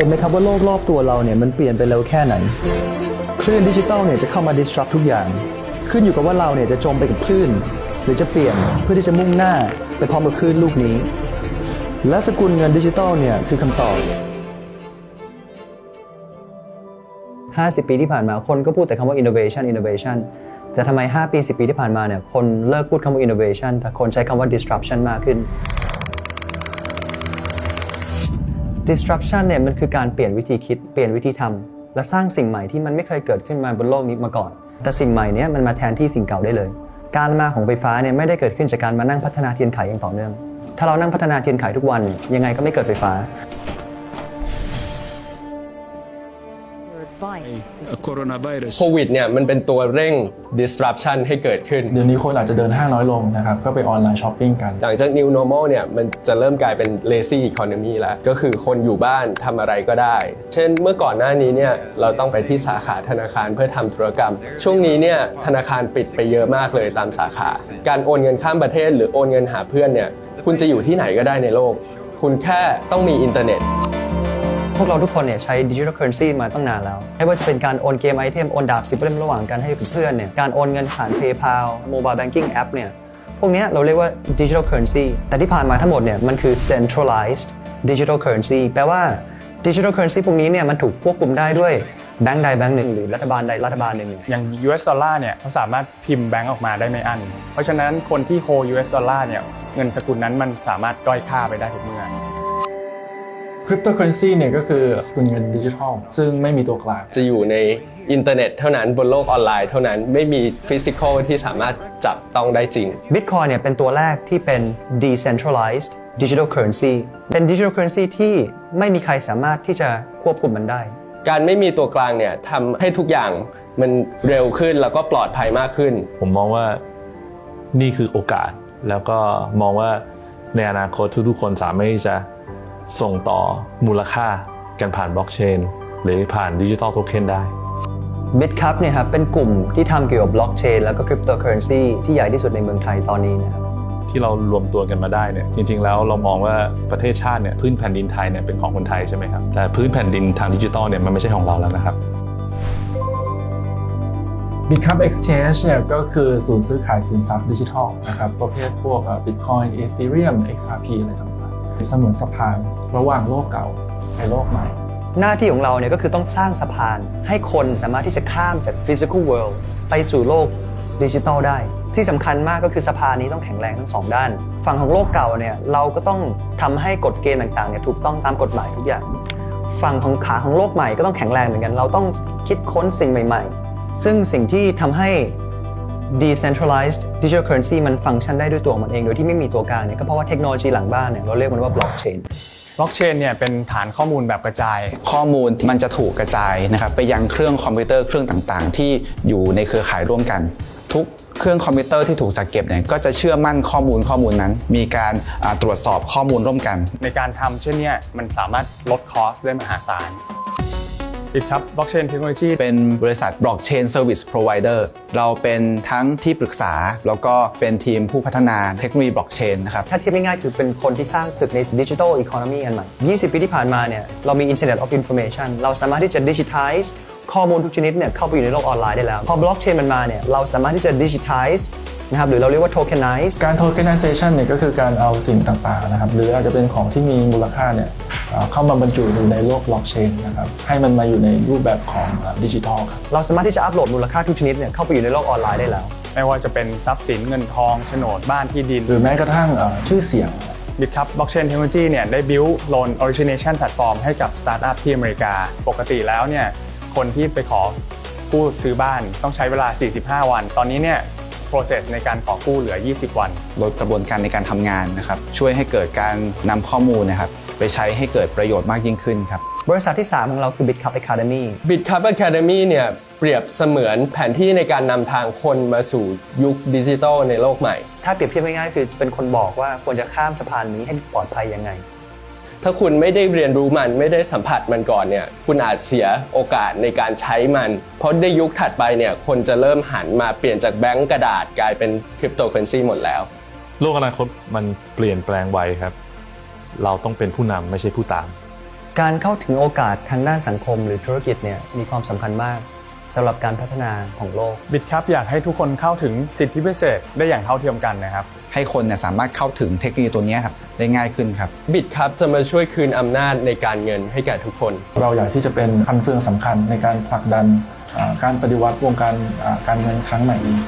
เห็นไหมครับว่าโลกรอบตัวเราเนี่ยมันเปลี่ยนไปเร็วแค่ไหน คลื่นดิจิตอลเนี่ยจะเข้ามา disrupt ทุกอย่าง ขึ้นอยู่กับว่าเราเนี่ยจะจมไปกับคลื่น หรือจะเปลี่ยนเพื่อที่จะมุ่งหน้าไปพร้อมกับคลื่นลูกนี้ และสกุลเงินดิจิตอลเนี่ยคือคำตอบ 50 ปีที่ผ่านมาคนก็พูดแต่คำว่า innovation innovation แต่ทำไม 5 ปี 10 ปีที่ผ่านมาเนี่ยคนเลิกพูดคำว่า innovation แต่คนใช้คำว่า disruption มากขึ้น disruption เนี่ยมันคือการเปลี่ยนวิธีคิด เปลี่ยนวิธีทำและสร้างสิ่งใหม่ที่มันไม่เคยเกิดขึ้นมาบนโลกนี้มาก่อน แต่สิ่งใหม่เนี้ยมันมาแทนที่สิ่งเก่าได้เลย การมาของไฟฟ้าเนี่ยไม่ได้เกิดขึ้นจากการมานั่งพัฒนาเทียนไขอย่างต่อเนื่อง ถ้าเรานั่งพัฒนาเทียนไขทุกวัน ยังไงก็ไม่เกิดไฟฟ้า โคโรนาไวรัสโควิดเนี่ยมันเป็นตัวเร่ง disruption ให้เกิดขึ้น เดี๋ยวนี้คนอาจจะเดินห้างน้อยลงนะครับ ก็ไปออนไลน์ช้อปปิ้งกัน หลังจาก new normal เนี่ยมันจะเริ่มกลายเป็น lazy economy แล้ว ก็คือคนอยู่บ้านทำอะไรก็ได้ เช่นเมื่อก่อนหน้านี้เนี่ยเราต้องไปที่สาขาธนาคารเพื่อทำธุรกรรม ช่วงนี้เนี่ยธนาคารปิดไปเยอะมากเลยตามสาขา การโอนเงินข้ามประเทศ หรือโอนเงินหาเพื่อนเนี่ยคุณจะอยู่ที่ไหนก็ได้ในโลก คุณแค่ต้องมีอินเทอร์เน็ตพ วกเราทุกคนเนี่ยใช้ดิจิทัลเคอร์เรนซีมาตั้งนานแล้ว ไม่ว่าจะเป็นการโอนเกมไอเทม โอนดาบสิบเล่มระหว่างกันให้กับเพื่อนเนี่ย การโอนเงินผ่าน PayPal Mobile Banking App เนี่ย พวกเนี้ยเราเรียกว่าดิจิทัลเคอร์เรนซีแต่ที่ผ่านมาทั้งหมดเนี่ยมันคือ centralized digital currency แปลว่าดิจิทัลเคอร์เรนซีพวกนี้เนี่ยมันถูกควบคุมได้ด้วยแบงก์ใดแบงก์หนึ่งหรือรัฐบาลใดรัฐบาลหนึ่งอย่าง US ดอลลาร์เนี่ยเขาสามารถพิมพ์แบงก์ออกมาได้ไม่อั้นเพราะฉะนั้นคนที่โฮ US ดอลลาร์เนี่ยเงินสกุลนั้นมันสามารถด้อยค่าไปได้ทุกเมื่อ คริปโตเคอเรนซีเนี่ยก็คือสกุลเงินดิจิทัล ซึ่งไม่มีตัวกลาง จะอยู่ในอินเทอร์เน็ตเท่านั้นบนโลกออนไลน์เท่านั้นไม่มีฟิสิกอลที่สามารถจับต้องได้จริง Bitcoin เนี่ยเป็นตัวแรกที่เป็น decentralized digital currency เป็น digital currency ที่ไม่มีใครสามารถที่จะควบคุมมันได้ การไม่มีตัวกลางเนี่ยทำให้ทุกอย่างมันเร็วขึ้นแล้วก็ปลอดภัยมากขึ้น ผมมองว่านี่คือโอกาส แล้วก็มองว่าในอนาคตทุกๆคนสามารถที่จะ ส่งต่อมูลค่ากันผ่านบล็อกเชนหรือผ่านดิจิทัลโทเค็นได้ BitCup เนี่ยครับเป็นกลุ่มที่ทำเกี่ยวกับบล็อกเชนแล้วก็คริปโตเคอเรนซีที่ใหญ่ที่สุดในเมืองไทยตอนนี้นะครับที่เรารวมตัวกันมาได้เนี่ยจริง ๆ แล้วเรามองว่าประเทศชาติเนี่ยพื้นแผ่นดินไทยเนี่ยเป็นของคนไทยใช่ไหมครับแต่พื้นแผ่นดินทางดิจิทัลเนี่ยมันไม่ใช่ของเราแล้วนะครับ Bitcup Exchange เนี่ยก็คือศูนย์ซื้อขายสินทรัพย์ดิจิทัลนะครับประเภทพวกเอ่อ Bitcoin Ethereum XRP อะไรต่าง ๆเสมือนสะพาน ระหว่างโลกเก่าในโลกใหม่ หน้าที่ของเราเนี่ยก็คือต้องสร้างสะพาน ให้คนสามารถที่จะข้ามจาก physical world ไปสู่โลกดิจิทัลได้ ที่สำคัญมากก็คือสะพานนี้ต้องแข็งแรงทั้งสองด้าน ฝั่งของโลกเก่าเนี่ยเราก็ต้องทำให้กฎเกณฑ์ต่างๆเนี่ยถูกต้องตามกฎหมายทุกอย่าง ฝั่งของขาของโลกใหม่ก็ต้องแข็งแรงเหมือนกัน เราต้องคิดค้นสิ่งใหม่ ๆ ซึ่งสิ่งที่ทำให้ decentralized digital currency มันฟังก์ชันได้ด้วยตัวของมันเอง โดยที่ไม่มีตัวกลางเนี่ยก็เพราะว่าเทคโนโลยีหลังบ้านเนี่ยเราเรียกมันว่า blockchain บล็อกเชนเนี่ยเป็นฐานข้อมูลแบบกระจาย ข้อมูลมันจะถูกกระจายนะครับไปยังเครื่องคอมพิวเตอร์เครื่องต่างๆ ที่อยู่ในเครือข่ายร่วมกัน ทุกเครื่องคอมพิวเตอร์ที่ถูกจัดเก็บเนี่ยก็จะเชื่อมั่นข้อมูลข้อมูลนั้น มีการอ่าตรวจสอบข้อมูลร่วมกัน ในการทำเช่นเนี้ยมันสามารถลดคอสได้มหาศาล ปิดครับบล็อกเชนเทคโนโลยีเป็นบริษัท Blockchain Service Provider เราเป็นทั้งที่ปรึกษา แล้วก็เป็นทีมผู้พัฒนาเทคโนโลยีบล็อกเชนนะครับ ถ้าเทียบง่ายๆคือเป็นคนที่สร้างตึกในดิจิทัลอีโคโนมีอันใหม่ 20 ปีที่ผ่านมาเนี่ยเรามี Internet of Information เราสามารถที่จะดิจิทัล ข้อมูลทุกชนิดเนี่ยเข้าไปอยู่ในโลกออนไลน์ได้แล้ว พอบล็อกเชนมันมาเนี่ยเราสามารถที่จะดิจิทัลนะครับหรือเราเรียกว่า tokenize การ tokenization เนี่ยก็คือการเอาสิ่งต่างๆนะครับหรืออาจจะเป็นของที่มีมูลค่าเนี่ยเอ่อเข้ามาบรรจุอยู่ในโลก blockchain นะครับให้มันมาอยู่ในรูปแบบของดิจิทัลครับเราสามารถที่จะอัปโหลดมูลค่าทุกชนิดเนี่ยเข้าไปอยู่ในโลกออนไลน์ได้แล้ว ไม่ว่าจะเป็นทรัพย์สินเงินทองโฉนดบ้านที่ดิน หรือแม้กระทั่งเอ่อชื่อเสียงบิตครับบล็อกเชนเทคโนโลยีเนี่ยได้ build loan origination platform ให้กับสตาร์ทอัพที่อเมริกา ปกติแล้วเนี่ย คนที่ไปขอกู้ซื้อบ้านต้องใช้เวลา 45 วัน ตอนนี้เนี่ย process ในการขอกู้เหลือ 20 วัน ลดกระบวนการในการทำงานนะครับ ช่วยให้เกิดการนำข้อมูลนะครับ ไปใช้ให้เกิดประโยชน์มากยิ่งขึ้นครับ บริษัทที่ 3 ของเราคือ BitCup Academy BitCup Academy เนี่ยเปรียบเสมือนแผนที่ในการนำทางคนมาสู่ยุคดิจิทัลในโลกใหม่ ถ้าเปรียบเทียบง่ายๆคือเป็นคนบอกว่าควรจะข้ามสะพานนี้ให้ปลอดภัยยังไง ถ้าคุณไม่ได้เรียนรู้มันไม่ได้สัมผัสมันก่อนเนี่ยคุณอาจเสียโอกาสในการใช้มัน เพราะในยุคถัดไปเนี่ยคนจะเริ่มหันมาเปลี่ยนจากแบงก์กระดาษกลายเป็นคริปโตเคอเรนซีหมดแล้ว โลกอนาคตมันเปลี่ยนแปลงไวครับ เราต้องเป็นผู้นำไม่ใช่ผู้ตาม การเข้าถึงโอกาสทางด้านสังคมหรือธุรกิจเนี่ยมีความสำคัญมาก สำหรับการพัฒนาของโลก บิดครับอยากให้ทุกคนเข้าถึงสิทธิพิเศษได้อย่างเท่าเทียมกันนะครับ ให้คนเนี่ยสามารถเข้าถึงเทคโนโลยีตัวเนี้ยครับได้ง่ายขึ้นครับ บิดครับจะมาช่วยคืนอำนาจในการเงินให้แก่ทุกคน เราอยากที่จะเป็นคันเฟืองสำคัญในการผลักดันอ่าการปฏิวัติวงการอ่าการเงินครั้งใหม่อีก